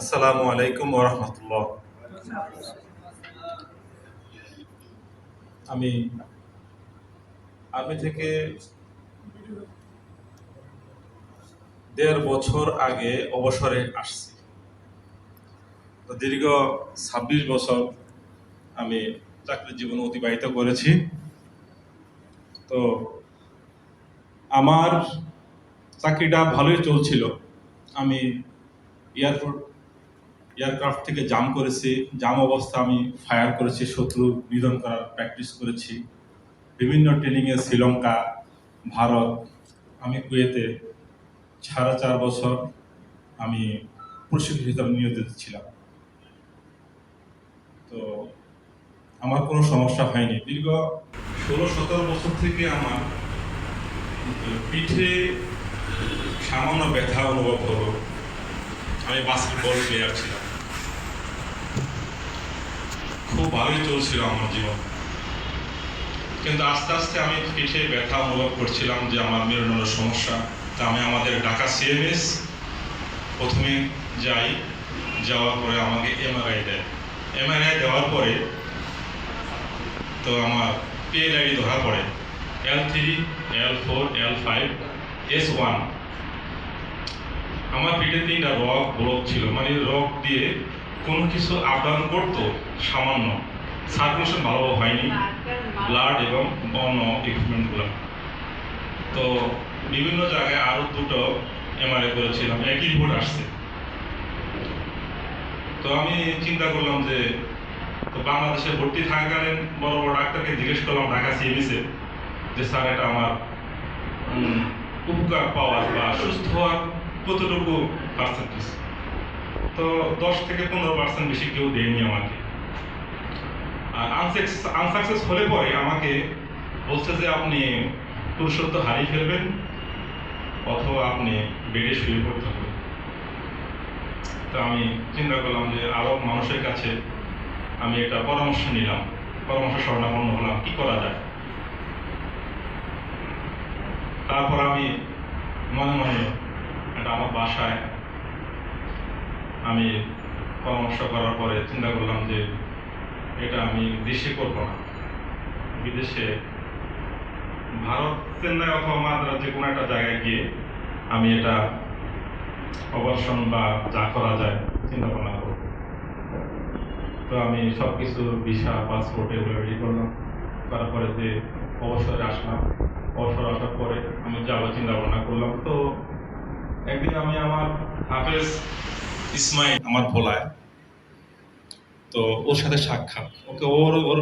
আসসালামু আলাইকুম ওরহমতুল্লাহ আমি আর্মি থেকে দেড় বছর আগে অবসরে আসছি। দীর্ঘ ছাব্বিশ বছর আমি চাকরির জীবন অতিবাহিত করেছি। তো আমার চাকরিটা ভালোই চলছিল। আমি এয়ারপোর্ট এয়ারক্রাফট থেকে জাম করেছি, জাম অবস্থা আমি ফায়ার করেছি, শত্রু নিধন করার প্র্যাকটিস করেছি। বিভিন্ন ট্রেনিংয়ে শ্রীলঙ্কা, ভারত, আমি কুয়েতে সাড়ে চার বছর আমি প্রশিক্ষক হিসাবে নিয়োজিত ছিলাম। তো আমার কোনো সমস্যা হয়নি। দীর্ঘ ষোলো সতেরো বছর থেকে আমার পিঠে সামান্য ব্যথা অনুভব হলো। আমি বাস্কেটবল প্লেয়ার ছিলাম। খুব ভালোই চলছিল আমার জীবন। কিন্তু আস্তে আস্তে আমি পিঠে ব্যথা অনুভব করছিলাম যে আমার মেরুদণ্ডের সমস্যা। তা আমি আমাদের ঢাকা সিএমএস প্রথমে যাই, যাওয়ার পরে আমাকে এমআরআই দেয়। এমআরআই দেওয়ার পরে তো আমার পিএলআইডি ধরা পড়ে। L three L four L five S one আমার পেটে তিনটা রক ব্লক ছিল। মানে রক দিয়ে কোনো কিছু ডাউন করতো সামান্য। সার্কুলেশন ভালোভাবে হয়নি। ব্লাড এবং অন্য ইকুইপমেন্টগুলো তো বিভিন্ন জায়গায় আরও দুটো এমআরআই করেছিলাম। একই রিপোর্ট আসছে। তো আমি চিন্তা করলাম যে, তো বাংলাদেশে ভর্তি থাকাকালীন বড় বড় ডাক্তারকে জিজ্ঞেস করলাম ঢাকা সিএমএসে যে স্যার এটা আমার উপকার পাওয়ার বা সুস্থ হওয়ার কতটুকু পার্সেন্টেজ তো দশ থেকে পনেরো পার্সেন্ট বেশি কেউ দেয়নি আমাকে। আর আনসাকসেস হলে পরে আমাকে বলছে যে আপনি পুরুষত্ব হারিয়ে ফেলবেন, অথবা আপনি বেডে শুয়ে পড়তে হবে। তো আমি চিন্তা করলাম যে আরও মানুষের কাছে আমি একটা পরামর্শ নিলাম। পরামর্শ স্বর্ণাপন্ন হলাম। কি করা যায় তারপর আমি মনে মনে এটা আমার বাসায় আমি পরামর্শ করার পরে চিন্তা করলাম যে এটা আমি দেশে করব না। বিদেশে, ভারত, চেন্নাই অথবা মাদ্রাজ যে কোনো একটা জায়গায় গিয়ে আমি এটা অপারেশন বা যা করা যায় চিন্তা ভাবনা করব। তো আমি সব কিছু ভিসা, পাসপোর্ট এগুলো রেডি করলাম। করার পরে যে অবসরে আসলাম, অবসর আসার পরে আমি যাব চিন্তা ভাবনা করলাম। তো একদিন আমি আমার হাফেজ ইসমাইল, আমার ভোলায় তো ওর সাথে সাক্ষাৎ। ওকে ওর ওর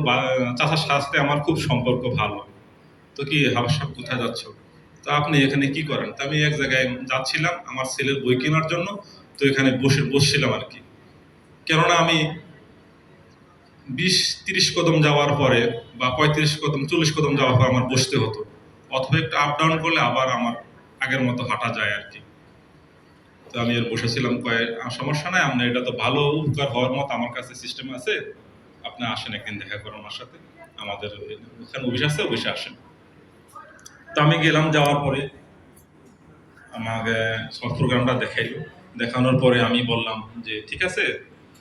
চাচার সাথে আমার খুব সম্পর্ক ভালো। তো কি সাহেব কোথায় যাচ্ছ? তো আপনি এখানে কি করেন? তো আমি এক জায়গায় যাচ্ছিলাম আমার ছেলের বই কেনার জন্য। তো এখানে বসে, বসছিলাম আর কি। কেননা আমি বিশ তিরিশ কদম যাওয়ার পরে বা পঁয়ত্রিশ কদম, চল্লিশ কদম যাওয়ার পর আমার বসতে হতো। অথবা একটু আপ ডাউন করলে আবার আমার আগের মতো হাঁটা যায় আর কি। তো আমি এর বসেছিলাম কয়েক "আহ, সমস্যা নাই আপনার এটা তো ভালো উপকার হওয়ার মতো আমার কাছে সিস্টেম আছে। আপনি আসেন একদিন দেখা করেন আমার সাথে। আমাদের ওখানে অফিস আছে অফিসে আসেন। তো আমি গেলাম যাওয়ার পরে আমাকে প্রোগ্রামটা দেখাইলো। দেখানোর পরে আমি বললাম যে ঠিক আছে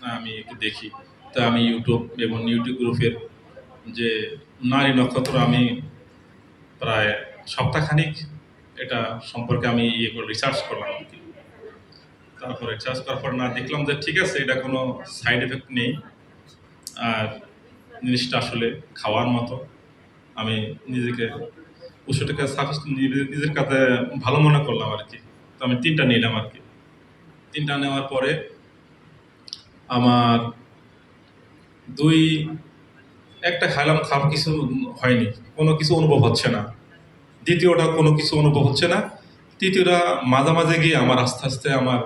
আমি একটু দেখি। তো আমি ইউটিউব এবং ইউটিউব গ্রুপের যে নারী নক্ষত্র আমি প্রায় সপ্তাহখানিক এটা সম্পর্কে আমি ইয়ে করে রিসার্চ করলাম আর তারপরে রিসার্চ করার পর না, দেখলাম যে ঠিক আছে, এটা কোনো সাইড এফেক্ট নেই। আর জিনিসটা আসলে খাওয়ার মতো। আমি নিজেকে ওষুধটাকে নিজের কাছে ভালো মনে করলাম আর কি। তো আমি তিনটা নিলাম আর কি। তিনটা নেওয়ার পরে আমার দুই, একটা খাইলাম, খাওয়ার কিছু হয়নি, কোনো কিছু অনুভব হচ্ছে না। দ্বিতীয়টা কোনো কিছু অনুভব হচ্ছে না। তৃতীয়টা মাঝামাঝি গিয়ে আমার আস্তে আস্তে আমার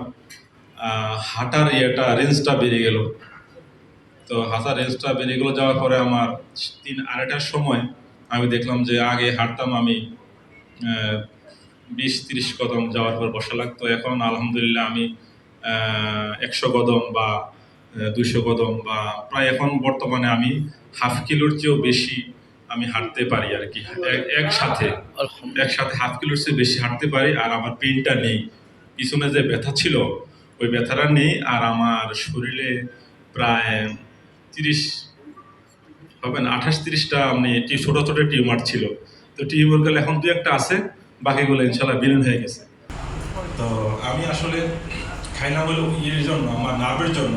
হাঁটার ইয়েটা রেঞ্জটা বেড়ে গেল। তো হাঁটার রেঞ্জটা বেড়ে গেলো যাওয়ার পরে আমার তিন আড়াইটার সময় আমি দেখলাম যে আগে হাঁটতাম আমি বিশ তিরিশ কদম যাওয়ার পর বসা লাগতো। এখন আলহামদুলিল্লাহ আমি একশো কদম বা দুইশো কদম বা প্রায় এখন বর্তমানে আমি হাফ কিলোর চেয়েও বেশি আমি হাঁটতে পারি আর কি। একসাথে একসাথে হাফ কিলোর চেয়ে বেশি হাঁটতে পারি আর আমার পেনটা নেই। পিছনে যে ব্যথা ছিল ওই ব্যথাটা নেই আর আমার শরীরে প্রায় তিরিশ হবে না আঠাশ তিরিশটা আপনি টি- ছোট ছোট টিউমার ছিল। তো টিউমারগুলো এখন দু একটা আছে বাকিগুলো ইনশাল্লাহ বিলীন হয়ে গেছে। তো আমি আসলে খাই না বলে ইয়ের জন্য আমার নার্ভের জন্য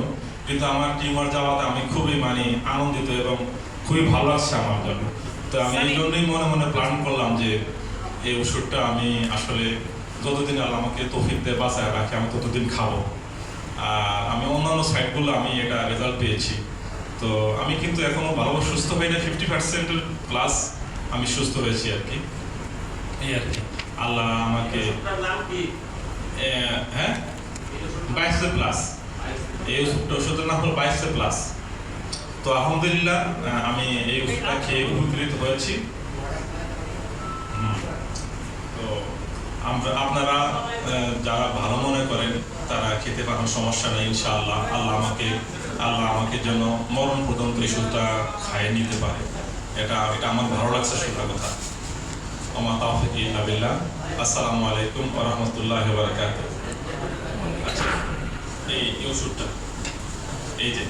কিন্তু আমার টিউমার যাওয়াতে আমি খুবই মানে আনন্দিত এবং খুবই ভালো লাগছে আমার জন্য। তো আমি এই জন্যই মনে মনে প্ল্যান করলাম যে এই ওষুধটা আমি আসলে যতদিন আল্লাহ আমাকে তৌফিক দিয়ে বাঁচায় রাখে আমি ততদিন খাব। আর আমি অন্যান্য সাইটগুলো আমি এটা রেজাল্ট পেয়েছি। তো আমি কিন্তু এখনও ভালোভাবে সুস্থ হই না ফিফটি পার্সেন্টের প্লাস আমি সুস্থ হয়েছি আর কি। এই আর কি। আল্লাহ আমাকে হ্যাঁ? বাইশে প্লাস এই ওষুধটা ওষুধের নাম হলো বাইশে প্লাস তো আলহামদুলিল্লাহ আমি এই ওষুধটা খেয়ে উপকৃত হয়েছি। তো আমরা, আপনারা যারা ভালো মনে করেন, তারা খেতে পারেন সমস্যা নেই, ইনশাআল্লাহ। আল্লাহ আমাকে আল্লাহ আমাকে যেন মরণ পর্যন্ত এই ওষুধটা খাইয়ে নিতে পারে। এটা এটা আমার ভালো লাগছে সেটা কথা। ওমা তাওফিক ইল্লা বিল্লাহ। আসসালামু আলাইকুম ওয়া রাহমাতুল্লাহি ওয়া বারাকাতুহু। আচ্ছা এই এই ওষুধটা, এই যে,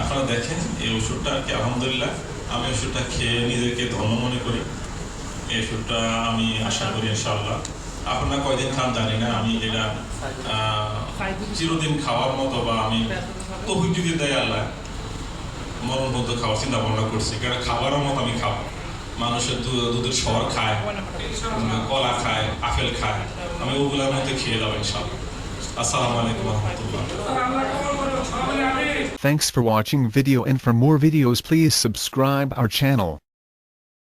আপনারা দেখেন, এই ওষুধটা আর কি আলহামদুলিল্লাহ? আমি ওষুধটা খেয়ে নিজেকে ধন্য মনে করি। এই ওষুধটা আমি আশা করি, ইনশাআল্লাহ। আপনারা কয়দিন খান জানি না আমি এটা চিরদিন খাওয়ার মতো বা আমি তবু যদি দেয় আল্লাহ মরণ পর্যন্ত খাওয়ার চিন্তা ভাবনা করছি কারণ খাবারের মতো আমি খাব। মানুষের দুধের শহর খায় কলা খায় আপেল খায় আমি ওগুলোর মধ্যে খেয়ে যাব ইনশাআল্লাহ। আসসালামু আলাইকুম রহমতুল্লাহ। Thanks for watching video and for more videos please subscribe our channel.